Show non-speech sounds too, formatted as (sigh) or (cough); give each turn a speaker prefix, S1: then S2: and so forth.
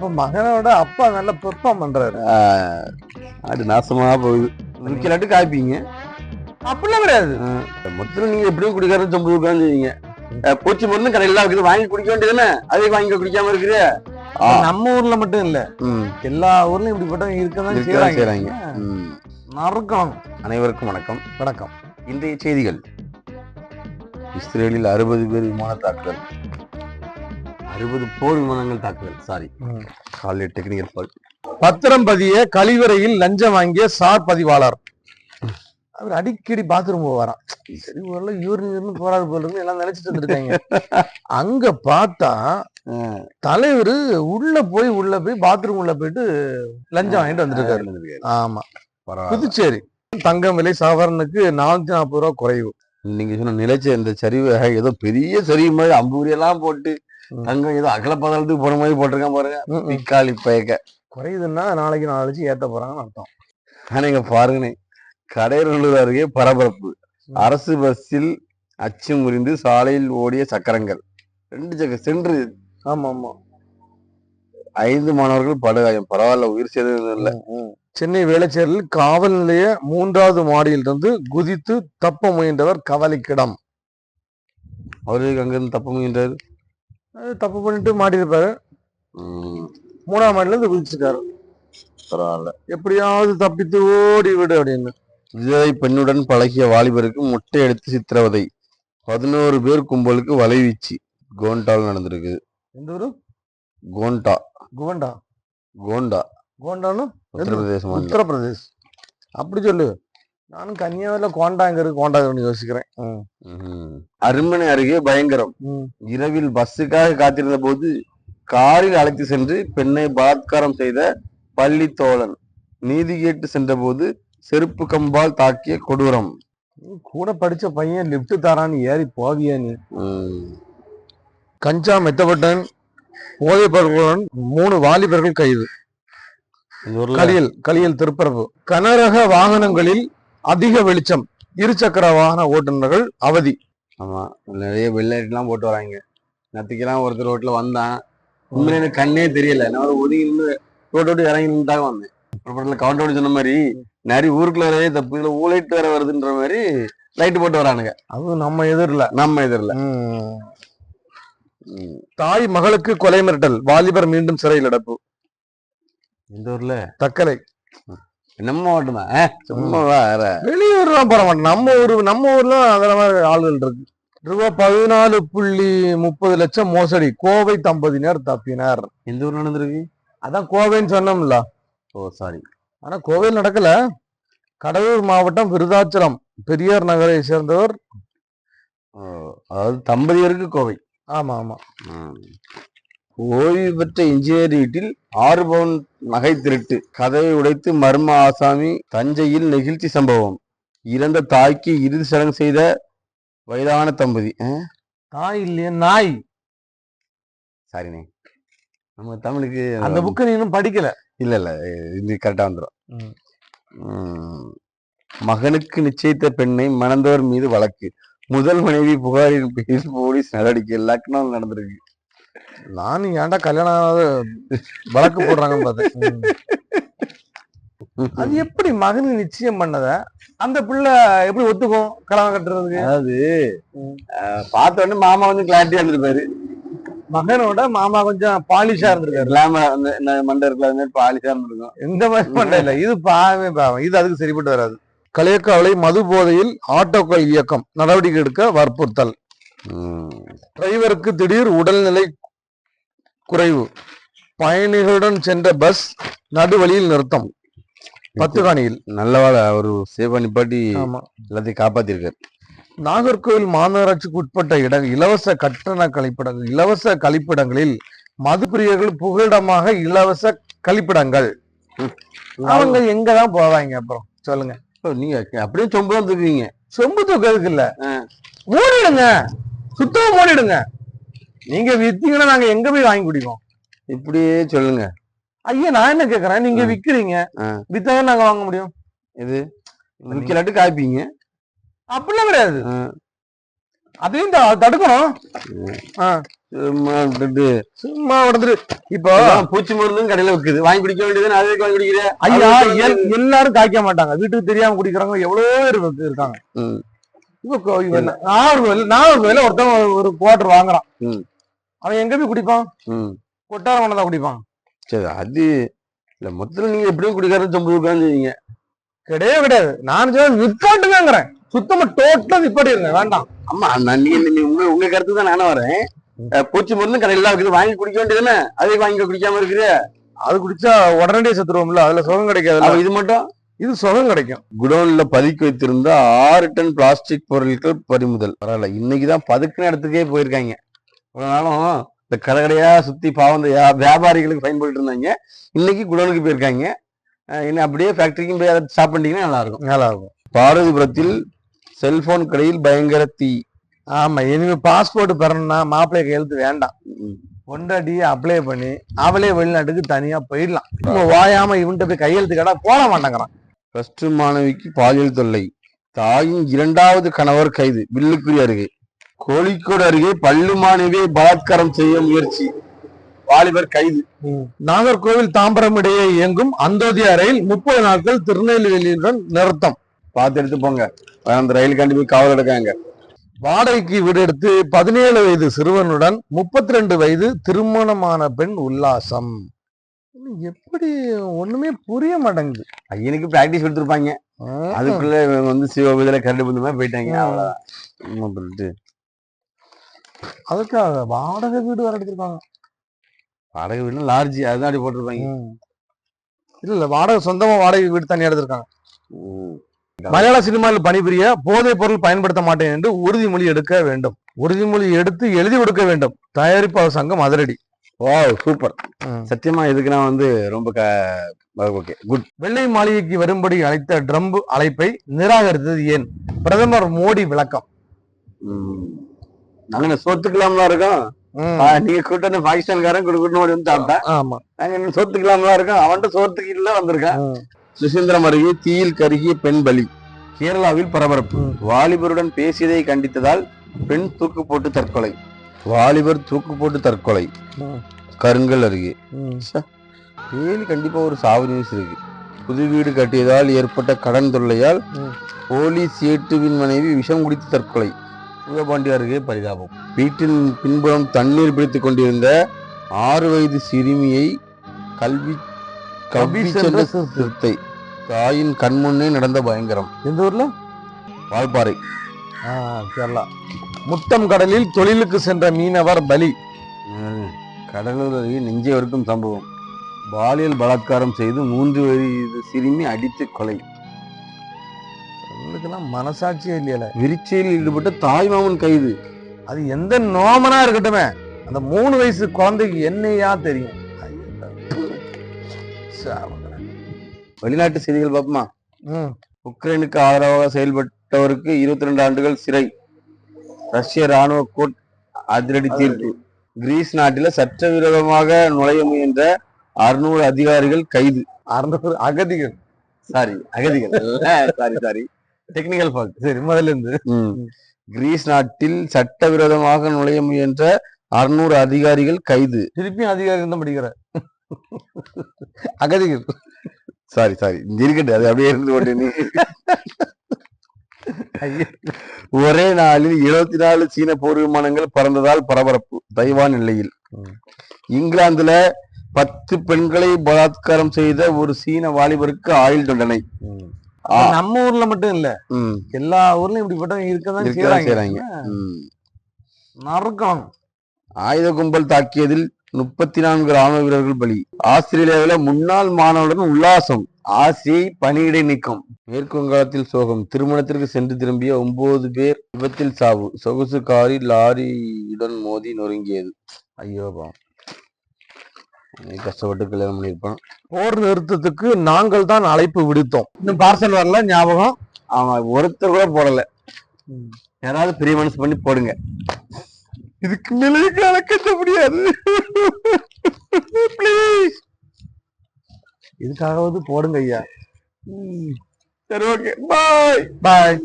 S1: அப்ப மகனோட அப்பா நல்ல பெர்ஃபார்ம் பண்றாரு.
S2: அது நாசமா போகுது. விற்கலாட்டு காய்ப்பீங்க.
S1: அப்படிலாம் கிடையாது.
S2: மொத்தம் நீங்க எப்படியும் குடிக்காரன் சொம்பு உட்காந்துருவீங்க பூச்சி மருந்து கடையில இருக்குது வாங்கி குடிக்க வேண்டியதுதானே? அதே வாங்கி குடிக்காம இருக்குது.
S1: நம்ம ஊர்ல மட்டும் இல்ல. எல்லா ஊர்லயும் இப்படிப்பட்டவங்க இருக்கதான் செய்யறாங்க. நறுக்கணும்.
S2: அனைவருக்கும் வணக்கம்.
S1: வணக்கம்.
S2: இன்றைய செய்திகள். இஸ்ரேலில் அறுபது பேர் விமான தாக்குதல். அறுபது போர் விமானங்கள் தாக்குதல். சாரி காலை டெக்னிக்கல் ஃபால்ட்
S1: பத்திரம் பதிய கழிவறையில் லஞ்சம் வாங்கிய சார் பதிவாளர். அவர் அடிக்கடி பாத்ரூம் போவாராம் சரி ஒரு யூரின் போறாரு போல இருக்கு எல்லாம் நினைச்சிட்டு இருந்திருக்காங்க. அங்க பார்த்தா தலைவர் உள்ள போய் உள்ள போய் பாத்ரூம் உள்ள போயிட்டு லஞ்சம் வாங்கிட்டு வந்திருக்காரு. ஆமா. புதுச்சேரி. தங்கம் விலை சவரனுக்கு நானூத்தி நாற்பது ரூபா குறைவு.
S2: நீங்க சொன்ன நிலைச்ச இந்த சரிவு ஏதோ பெரிய சரிவு மாதிரி அம்பூரி எல்லாம் போட்டு. தங்கம் ஏதோ அகல பதளத்துக்கு போன மாதிரி போட்டிருக்கான் பாருங்க. பிக்காளி பயக்க.
S1: குறையுதுன்னா நாளைக்கு நாளைக்கு ஏத்த போறாங்கன்னு அர்த்தம்.
S2: ஆனா இங்க பாருங்கண்ணே கடையநல்லூர் அருகே பரபரப்பு. அரசு பஸ்ஸில் அச்சு முறிந்து சாலையில் ஓடிய சக்கரங்கள். ரெண்டு சக்கர சென்று.
S1: ஆமா ஆமா
S2: ஐந்து மாணவர்கள் படுகாயம். பரவாயில்ல உயிர் சேதம் இல்ல.
S1: சென்னை வேளச்சேரியில் காவல் நிலைய மூன்றாவது மாடியில் இருந்து குதித்து தப்ப முயன்றவர் கவலைக்கிடம்.
S2: அவருக்கு அங்கிருந்து தப்ப முயன்றாரு?
S1: தப்பு பண்ணிட்டு மாடி இருப்பாரு மூணாம் மாடில இருந்து குதிச்சிருக்காரு
S2: பரவாயில்ல.
S1: எப்படியாவது தப்பித்து ஓடி விடு அப்படின்னு.
S2: விதவை பெண்ணுடன் பழகிய வாலிபருக்கு முட்டை எடுத்து சித்திரவதை. பதினோரு பேர் கும்பலுக்கு வலைவீச்சு கோண்டால் நடந்திருக்கு.
S1: எந்த ஊரு?
S2: கோண்டா.
S1: கோண்டா.
S2: கோண்டா.
S1: கோண்டான்னு
S2: உத்தரப்பிரதேச மாநிலம்.
S1: உத்தரப்பிரதேஷ். அப்படி சொல்லு. நானும் கன்னியாகுமரியில கோண்டா எங்க இருக்கு? கோண்டாங்கன்னு யோசிக்கிறேன்.
S2: அருமனை அருகே பயங்கரம். இரவில் பஸ்ஸுக்காக காத்திருந்த போது காரில் அழைத்து சென்று பெண்ணை பலாத்காரம் செய்த பள்ளி தோழன் நீதி கேட்டு சென்றபோது செருப்பு கம்பால் தாக்கிய கொடூரம்.
S1: கூட படிச்ச பையன் லிப்ட் தரான்னு ஏறி போவியா நீ. கஞ்சா மெத்தப்பட்டன் பொருட்களுடன் மூணு வாலிபர்கள் கைது. கலியல் கலியல் திருப்பரப்பு. கனரக வாகனங்களில் அதிக வெளிச்சம் இருசக்கர வாகன ஓட்டுநர்கள் அவதி.
S2: ஆமா நிறைய வெள்ளைட் எல்லாம் போட்டு வராங்க. நத்திக்கெல்லாம் ஒருத்தர் ரோட்ல வந்தான். உண்மையில எனக்கு கண்ணே தெரியல. நான் ஒதுங்கி நின்று ரோட்டை விட்டு இறங்கி நின்றுட்டாக வந்தேன். அப்புறத்துல கவுண்டோட சொன்ன மாதிரி நிறைய ஊருக்குள்ள தப்பு இதுல ஊழைட்டு வேற வருதுன்ற மாதிரி லைட் போட்டு வரானுங்க.
S1: அதுவும் நம்ம எதிரில்.
S2: நம்ம எதிரில்.
S1: தாய் மகளுக்கு கொலை மிரட்டல். வாலிபர் மீண்டும் சிறையில் அடைப்பு.
S2: இந்த ஊர்ல?
S1: தக்கலை.
S2: நம்ம மாவட்டம் தான் சும்மா வேற.
S1: வெளியூர்லாம் போற மாட்டோம். நம்ம ஊரு நம்ம ஊர்ல அதே மாதிரி ஆளுகள் இருக்கு. ரூபா பதினாலு புள்ளி முப்பது லட்சம் மோசடி. கோவை தம்பதியினர் தப்பினர்.
S2: எந்த ஊர் நடந்திருக்கு?
S1: அதான் கோவைன்னு சொன்னோம்ல.
S2: ஓ சாரி
S1: ஆனா கோவையில் நடக்கல. கடலூர் மாவட்டம் விருதாச்சலம் பெரியார் நகரை சேர்ந்தவர்.
S2: அதாவது தம்பதியருக்கு கோவை.
S1: ஆமா ஆமா.
S2: ஓய்வு பெற்ற இன்ஜினியர் வீட்டில் ஆறு பவுன் நகை திருட்டு. கதவை உடைத்து மர்ம ஆசாமி தஞ்சையில் நெகிழ்ச்சி சம்பவம். இறந்த தாய்க்கு இறுதி சடங்கு செய்த வயதான தம்பதி
S1: தாய் இல்லையே நாய்.
S2: சாரிண்ணே நம்ம தமிழுக்கு
S1: அந்த புக்கு நீ இன்னும் படிக்கல?
S2: இல்ல இல்ல. இது கரெக்டா வந்துடும். மகனுக்கு நிச்சயித்த பெண்ணை மணந்தவர் மீது வழக்கு. முதல் மனைவி புகாரின் பேரில் போலீஸ் நடவடிக்கை லக்னோவில் நடந்திருக்கு.
S1: நானும் ஏன்டா கல்யாணம் வழக்கு போடுறாங்கன்னு பார்த்தேன். அது எப்படி மகனுக்கு நிச்சயம் பண்ணத? அந்த பிள்ளை எப்படி ஒத்துக்கும் கல்யாணம் கட்டுறதுக்கு?
S2: அதாவது பார்த்த உடனே மாமா வந்து கிளாரிட்டியா இருந்திருப்பாரு.
S1: மகனோட மாமா கொஞ்சம் பாலிஷா இருந்திருக்காரு.
S2: இல்லாம மண்டை இருக்குல்ல அது மாதிரி பாலிஷா இருந்திருக்கும்.
S1: இந்த மாதிரி பண்ண இல்ல. இது பாவமே பாவம். இது அதுக்கு சரிப்பட்டு வராது. களியக்காவலை மது போதையில் ஆட்டோக்கள் இயக்கம். நடவடிக்கை எடுக்க வற்புறுத்தல். டிரைவருக்கு திடீர் உடல்நிலை குறைவு. பயணிகளுடன் சென்ற பஸ் நடுவழியில் நிறுத்தம். பத்துகாணியில்
S2: நல்லவாழ அவரு சேவா நிப்பாட்டி
S1: ஆமா.
S2: எல்லாத்தையும் காப்பாத்திருக்காரு.
S1: நாகர்கோவில் மாநகராட்சிக்கு உட்பட்ட இட இலவச கட்டண கழிப்பிடங்கள் இலவச கழிப்பிடங்களில் மதுப்பிரியர்கள் புகலிடமாக இலவச கழிப்பிடங்கள். அவங்க எங்கதான் போவாங்க அப்புறம்? சொல்லுங்க.
S2: நீங்க அப்படியே சொம்பு தான் தூக்குவீங்க.
S1: சொம்பு தூக்கிறதுக்கு இல்ல.
S2: ஆ.
S1: சுத்தமா மூடிடுங்க நீங்க வித்தீங்கன்னா நாங்க எங்க போய் வாங்கி குடிப்போம்?
S2: இப்படியே சொல்லுங்க.
S1: ஐயா நான் என்ன கேக்குறேன்? நீங்க. விக்கிறீங்க.
S2: ஆ.
S1: வித்தாதான் நாங்க வாங்க முடியும்?
S2: இது விக்கலாட்டு காய்ப்பீங்க?
S1: அப்படிலாம் கிடையாது. அதையும் தடுக்கணும்.
S2: சும்மா
S1: சும்மா உடந்துரு இப்போ
S2: பூச்சி மருந்தும் கடையில விக்குது. வாங்கி குடிக்க வேண்டியது அதுக்கு வாங்கி குடிக்கிற
S1: ஐயா எல்- எல்லாரும் காய்க்க மாட்டாங்க. வீட்டுக்கு தெரியாம குடிக்கிறவங்க எவ்வளவோ பேர் இருக்கு- இருக்காங்க. இப்ப நானூறு ரூபாயில ஒருத்தன் ஒரு- குவார்டர் வாங்குறான். அவன் எங்க போய் குடிப்பான்? கொட்டாரம் தான் குடிப்பான்.
S2: சரி அது இல்ல மொத்தத்துல நீங்க எப்படியும் குடிக்கிறது தொம்பது உட்காந்துருவீங்க
S1: கிடையவே கிடையாது. நான் சொல்ல நிப்பாட்டுங்கிறேன் சுத்தமா டோட்டலா நிப்பாட்டிருங்க வேண்டாம்.
S2: ஆமா நான் நீங்க நீங்க உங்க உங்க கருத்து தான் நானும் வரேன். பூச்சி மருந்து கடையில இருக்குது. வாங்கி குடிக்க வேண்டியதுதானே? அதே வாங்கி குடிக்காம இருக்குது.
S1: அது குடிச்சா உடனடியே செத்துருவோம்ல. அதுல சுகம் கிடைக்காதுல்ல.
S2: அப்ப இது மட்டும்
S1: இது சுகம் கிடைக்கும்.
S2: குடோன்ல பதுக்கி வைத்திருந்த ஆறு டன் பிளாஸ்டிக் பொருட்கள் பறிமுதல். பரவாயில்ல இன்னைக்குதான் பதுக்குன இடத்துக்கே போயிருக்காங்க. இவ்வளவு நாளும் இந்த கடை கடையா சுத்தி பாவம் வியாபாரிகளுக்கு பயன்பட்டு இருந்தாங்க. இன்னைக்கு குடோனுக்கு போயிருக்காங்க. இன்னும் அப்படியே ஃபேக்டரிக்கும் போய் அதை ஸ்டாப் பண்ணிட்டீங்கன்னா நல்லா இருக்கும்
S1: நல்லா இருக்கும்
S2: பாரதிபுரத்தில் செல்போன் கடையில் பயங்கர தீ.
S1: ஆமா இனிமே பாஸ்போர்ட் பெறணும்னா மாப்பிள்ளை கையெழுத்து வேண்டாம். பொண்டாட்டியே அப்ளை பண்ணி அவளே வெளிநாட்டுக்கு தனியா போயிடலாம். வாயாம இவன்கிட்ட போய் கையெழுத்து கேட்டா போட மாட்டேங்கிறான்.
S2: பிளஸ் மாணவிக்கு பாலியல் தொல்லை. தாயின் இரண்டாவது கணவர் கைது. வில்லுக்குறி அருகே. கோழிக்கோடு அருகே பள்ளு மாணவியை பலாத்காரம் செய்ய முயற்சி. வாலிபர் கைது.
S1: நாகர்கோவில் தாம்பரம் இடையே இயங்கும் அந்தோதிய ரயில் முப்பது நாட்கள் திருநெல்வேலியுடன் நிறுத்தம்.
S2: பார்த்து எடுத்து போங்க. அந்த ரயில் கண்டி போய் காவல் எடுக்காங்க.
S1: வாடகைக்கு வீடு எடுத்து பதினேழு வயது சிறுவனுடன் முப்பத்தி ரெண்டு வயது திருமணமான பெண் உல்லாசம். எப்படி ஒண்ணுமே புரிய மாட்டேங்குது.
S2: பையனுக்கு பிராக்டிஸ் கொடுத்துருப்பாங்க. அதுக்குள்ள இவங்க வந்து சிவபதியில கரண்ட் பந்து மாதிரி போயிட்டாங்க. அவ்வளவுதான். சொல்லிட்டு.
S1: அதுக்காக வாடகை வீடு வர எடுத்திருக்காங்க.
S2: வாடகை வீடு லார்ஜ் அதுதான் அப்படி போட்டிருப்பாங்க.
S1: இல்ல இல்ல வாடகை சொந்தமா வாடகை வீடு தனியா எடுத்திருக்காங்க. மலையாள சினிமாவில் பணிபுரிய போதைப் பொருள் பயன்படுத்த மாட்டேன் என்று உறுதிமொழி எடுக்க வேண்டும். உறுதிமொழி எடுத்து எழுதி கொடுக்க வேண்டும். தயாரிப்பாளர் சங்கம் அதிரடி.
S2: Wow super. சத்தியமா இதுக்கு நான் வந்து ரொம்ப ஓகே குட்.
S1: வெள்ளை மாளிகைக்கு வரும்படி அழைத்த ட்ரம்ப் அழைப்பை நிராகரித்தது ஏன்? பிரதமர் மோடி விளக்கம்.
S2: நாங்க சொத்துக்கலாம்லாம் இருக்கோம்? நீங்க கூட்டு வந்து பாகிஸ்தான்காரன் குடுக்கணும் வந்து சாப்பிட்டேன்
S1: ஆமா.
S2: நாங்க என்ன சொத்துக்கலாம்லாம் இருக்கோம்? அவன்கிட்ட சோத்துக்கு இல்ல வந்திருக்கான் சுசீந்திரம் அருகே தீயில் கருகிய பெண் பலி. கேரளாவில் பரபரப்பு. வாலிபருடன் பேசியதை கண்டித்ததால் பெண் தூக்கு போட்டு தற்கொலை. வாலிபர் தூக்கு போட்டு தற்கொலை. கருங்கல் அருகே. டெய்லி கண்டிப்பா ஒரு சாவு நியூஸ் இருக்கு. புது வீடு கட்டியதால் ஏற்பட்ட கடன் தொல்லையால். போலீஸ் ஏட்டுவின் மனைவி விஷம் குடித்து தற்கொலை. சிவபாண்டி அருகே பரிதாபம். வீட்டின் பின்புறம் தண்ணீர் பிடித்துக் கொண்டிருந்த ஆறு வயது சிறுமியை கல்வி கவ்வி
S1: சென்ற சிறுத்தை.
S2: தாயின் கண்முன்னே நடந்த பயங்கரம்.
S1: எந்த ஊர்ல?
S2: வால்பாறை.
S1: கேரளா. முட்டம் கடலில் தொழிலுக்கு சென்ற மீனவர் பலி.
S2: கடலூர் நெஞ்சை வறுக்கும் சம்பவம். பாலியல் பலாத்காரம் செய்து மூன்று வயது சிறுமி அடித்து கொலை.
S1: உங்களுக்கெல்லாம் மனசாட்சியே இல்லையல.
S2: விரிச்சையில் ஈடுபட்ட தாய்மாமன் கைது.
S1: அது எந்த நோமனா இருக்கட்டுமே அந்த மூணு வயசு குழந்தைக்கு என்னையா தெரியும்.
S2: வெளிநாட்டு செய்திகள் பாப்போமா உக்ரைனுக்கு ஆதரவாக செயல்பட்டவருக்கு இருபத்தி ரெண்டு ஆண்டுகள் சிறை. ரஷ்ய ராணுவ கோர்ட் அதிரடி தீர்ப்பு. கிரீஸ் நாட்டில சட்டவிரோதமாக நுழைய முயன்ற அறுநூறு அதிகாரிகள் கைது.
S1: அறுநூறு அகதிகள்.
S2: சாரி அகதிகள். சாரி சாரி டெக்னிக்கல் ஃபால்ட்
S1: சரி முதல்ல இருந்து.
S2: கிரீஸ் நாட்டில் சட்டவிரோதமாக நுழைய முயன்ற அறுநூறு அதிகாரிகள் கைது.
S1: திருப்பியும் அதிகாரி தான் படிக்கிற. அகதிகள்.
S2: சாரி சாரி இருக்கட்டும் அது அப்படியே இருந்து
S1: ஐயே. (laughs)
S2: ஒரே நாளில் இருபத்தி நாலு சீன போர் விமானங்கள் பறந்ததால் பரபரப்பு தைவான் எல்லையில்
S1: ம்.
S2: இங்கிலாந்துல பத்து பெண்களை பலாத்காரம் செய்த ஒரு சீன வாலிபருக்கு ஆயுள் தண்டனை.
S1: நம்ம ஊர்ல மட்டும் இல்ல எல்லா ஊர்லயும் இப்படிப்பட்டவங்க இருக்கதான் செய்யறாங்க
S2: செய்றாங்க. ம்.
S1: நறுக்கணும்
S2: ஆயுத கும்பல் தாக்கியதில் முப்பத்தி நான்கு ராணுவ வீரர்கள் பலி. ஆஸ்திரேலியாவில முன்னாள் மாணவருடன் உல்லாசம். ஆசையை பணியிடை நீக்கம். மேற்கு வங்காளத்தில் சோகம். திருமணத்திற்கு சென்று திரும்பிய ஒன்பது பேர் விபத்தில் சாவு. சொகுசு காரில் லாரியுடன் மோதி நொறுங்கியது. ஐயோ கஷ்டப்பட்டு கல்யாணம் பண்ணியிருப்பான்.
S1: போர் நிறுத்தத்துக்கு நாங்கள் தான் அழைப்பு விடுத்தோம். இன்னும் பார்சல் வரல ஞாபகம்?
S2: அவன் ஒருத்தர் கூட போடல. யாராவது பெரிய மனசு பண்ணி போடுங்க. இதுக்கு மேலே கலக்க முடியாது. ப்ளீஸ்
S1: இதுக்காகவது போடுங்க ஐயா.
S2: சரி ஓகே பாய்
S1: பாய்